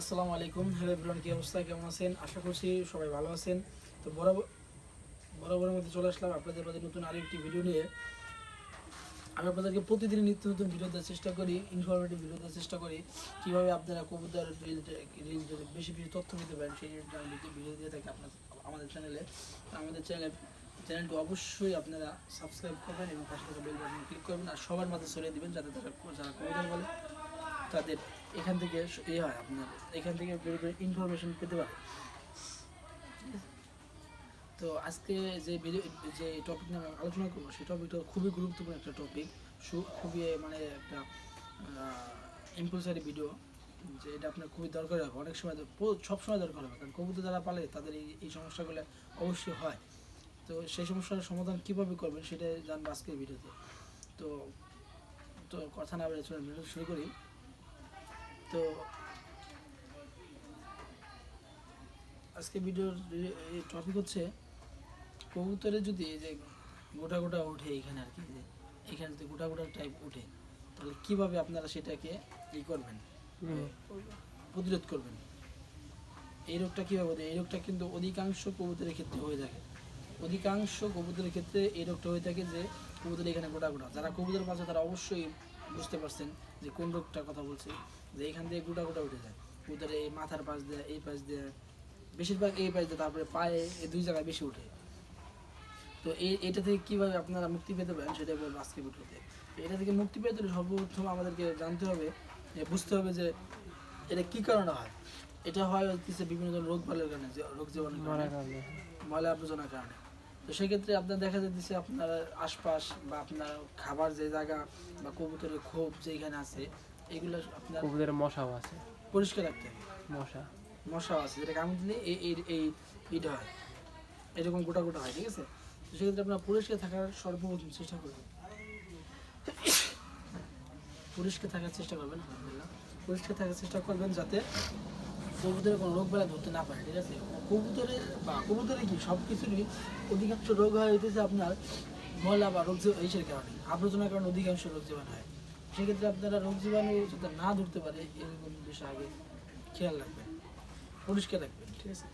আসসালামু আলাইকুম। Hello everyone, কি অবস্থা? কেমন আছেন? আশা করছি সবাই ভালো আছেন। তো বরাবর, বরাবরের মধ্যে চলে আসলাম আপনাদের মাঝে নতুন আরেকটি ভিডিও নিয়ে। আমি আপনাদেরকে প্রতিদিন নিত্য নতুন ভিডিও দেওয়ার চেষ্টা করি ইনফরমেটিভ ভিডিও দেওয়ার চেষ্টা করি। কীভাবে আপনারা কবুতর রিলেটেড বেশি বেশি তথ্য পেতে পারেন, সেই ভিডিও দিয়ে থাকি আপনার আমাদের চ্যানেলে আমাদের চ্যানেলে চ্যানেলটি অবশ্যই আপনারা সাবস্ক্রাইব করবেন এবং পাশে থাকা বেল বাটন ক্লিক করবেন, আর সবার মাঝে ছড়িয়ে দিবেন, যাতে তারা যারা কবুতর বলে, তাদের এখান থেকে এ হয় আপনার, এখান থেকে ইনফরমেশন পেতে পারে তো আজকে যে ভিডিও যে টপিক নিয়ে আমি আলোচনা করব, সেই টপিকটা খুবই গুরুত্বপূর্ণ একটা টপিক খুবই মানে একটা ইম্পলসারি ভিডিও যে এটা আপনার খুবই দরকার হবে। অনেক সময় সব সময় দরকার হবে, কারণ কবুতর যারা পালে তাদের এই এই সমস্যাগুলো অবশ্যই হয়। তো সেই সমস্যার সমাধান কীভাবে করবেন সেটা জানব আজকের ভিডিওতে তো। তো কথা না বলে চলুন ভিডিও শুরু করি। তো আজকে ভিডিওর টপিক হচ্ছে কবুতরে যদি এই যে গোটা গোটা ওঠে এখানে আর কি যে এখানে যদি গোটা গোটা টাইপ ওঠে তাহলে কীভাবে আপনারা সেটাকে ই করবেন? প্রতিরোধ করবেন? এই রোগটা কীভাবে এই রোগটা কিন্তু অধিকাংশ কবুতরের ক্ষেত্রে হয়ে থাকে। অধিকাংশ কবুতরের ক্ষেত্রে এই রোগটা হয়ে থাকে যে কবুতর এখানে গোটা গোটা যারা কবুতর পাচ্ছে তারা অবশ্যই বুঝতে পারছেন যে কোন রোগটার কথা বলছি? যে এখান থেকে গোটা গোটা উঠে যায়। কবুতরে এই মাথার পাশ দেয় এই পাশ দিয়ে বেশিরভাগ এই পাশ দিয়ে তারপরে পায়ে এই দুই জায়গায় বেশি উঠে। তো এই এটা থেকে কীভাবে আপনারা মুক্তি পেতে পারেন সেটা বলব আজকে ভিডিওতে এটা থেকে মুক্তি পেতে হলে সর্বপ্রথম আমাদেরকে জানতে হবে বুঝতে হবে যে এটা কী কারণে হয়? এটা হয় হচ্ছে বিভিন্ন ধরনের রোগ বালের কারণে যে রোগ জীবাণুর কারণে। ময়লা আবর্জনার কারণে। তো সেক্ষেত্রে আপনার দেখা যাচ্ছে আপনার আশপাশ বা আপনার খাবার যে জায়গা বা কবুতরের খোপ যেখানে আছে এগুলো আপনার কবুতরের মশাও আছে। পরিষ্কার রাখতে হবে। মশা। মশাও আছে যেটা কামড় দিলে এই এই এই এইটা হয়। এরকম গোটা গোটা হয় ঠিক আছে? তো সেক্ষেত্রে আপনার পরিষ্কার থাকার সর্বপ্রথম চেষ্টা করবেন। পরিষ্কার থাকার চেষ্টা করবেন আলহামদুলিল্লাহ। পরিষ্কার থাকার চেষ্টা করবেন যাতে কবুতরের কোনো রোগ বেলা ধরতে না পারে, ঠিক আছে? কবুতরের বা কবুতরে কি সব কিছুরই অধিকাংশ রোগ হয় হইতেছে আপনার ময়লা বা রোগ এইসের কারণে। আবর্জনার কারণে অধিকাংশ রোগ জীবাণু হয়। সেক্ষেত্রে আপনারা রোগ জীবাণু যাতে না ধরতে পারে, এরকম বিষয় আগে খেয়াল রাখবেন, পরিষ্কার রাখবেন, ঠিক আছে?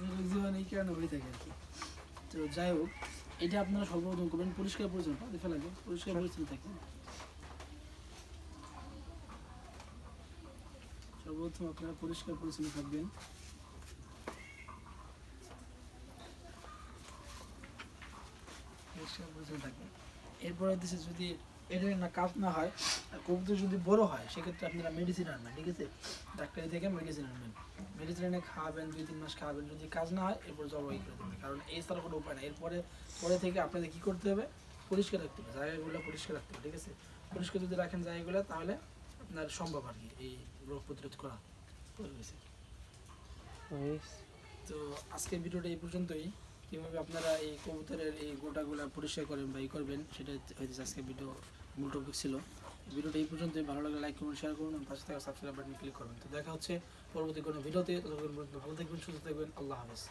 রোগ জীবাণু এই কারণে হয়ে থাকে আর কি। তো যাই হোক এটা আপনারা সর্বপ্রথম করবেন। পরিষ্কার পরিচ্ছন্ন দেখে লাগবে পরিষ্কার পরিচ্ছন্ন থাকবেন সর্বপ্রথম আপনারা পরিষ্কার পরিচ্ছন্ন থাকবেন। পরিষ্কার পরিচ্ছন্ন থাকবেন। এরপরে দেশে যদি এটা না কাজ না হয় আর কবুতর যদি বড় হয় সেক্ষেত্রে আপনারা মেডিসিন আনবেন ঠিক আছে? ডাক্তারি থেকে মেডিসিন আনবেন। মেডিসিন এনে খাওয়াবেন দুই তিন মাস খাওয়াবেন যদি কাজ না হয় এরপর জবাই করে দেবেন। কারণ এই ছাড়া কোনো উপায় নেই। এরপরে পরে থেকে আপনাদের কী করতে হবে? পরিষ্কার রাখতে হবে জায়গাগুলো পরিষ্কার রাখতে হবে ঠিক আছে? পরিষ্কার যদি রাখেন জায়গাগুলো তাহলে আপনার সম্ভব আর কি এই রোগ প্রতিরোধ করা তো আজকের ভিডিওটা এই পর্যন্তই। কীভাবে আপনারা এই কবুতরের এই গোটাগুলো পরিষ্কার করেন বা ই করবেন সেটা হয়েছে আজকে ভিডিও। মূল টপিক ছিল। ভিডিওটা এই পর্যন্তই। ভালো লাগলে লাইক করুন শেয়ার করুন পাশে থাকা সাবস্ক্রাইব বাটন ক্লিক করবেন। তো দেখা হচ্ছে পরবর্তী কোনো ভিডিওতে। ততক্ষণ পর্যন্ত ভালো থাকবেন, সুস্থ থাকবেন। আল্লাহ হাফেজ।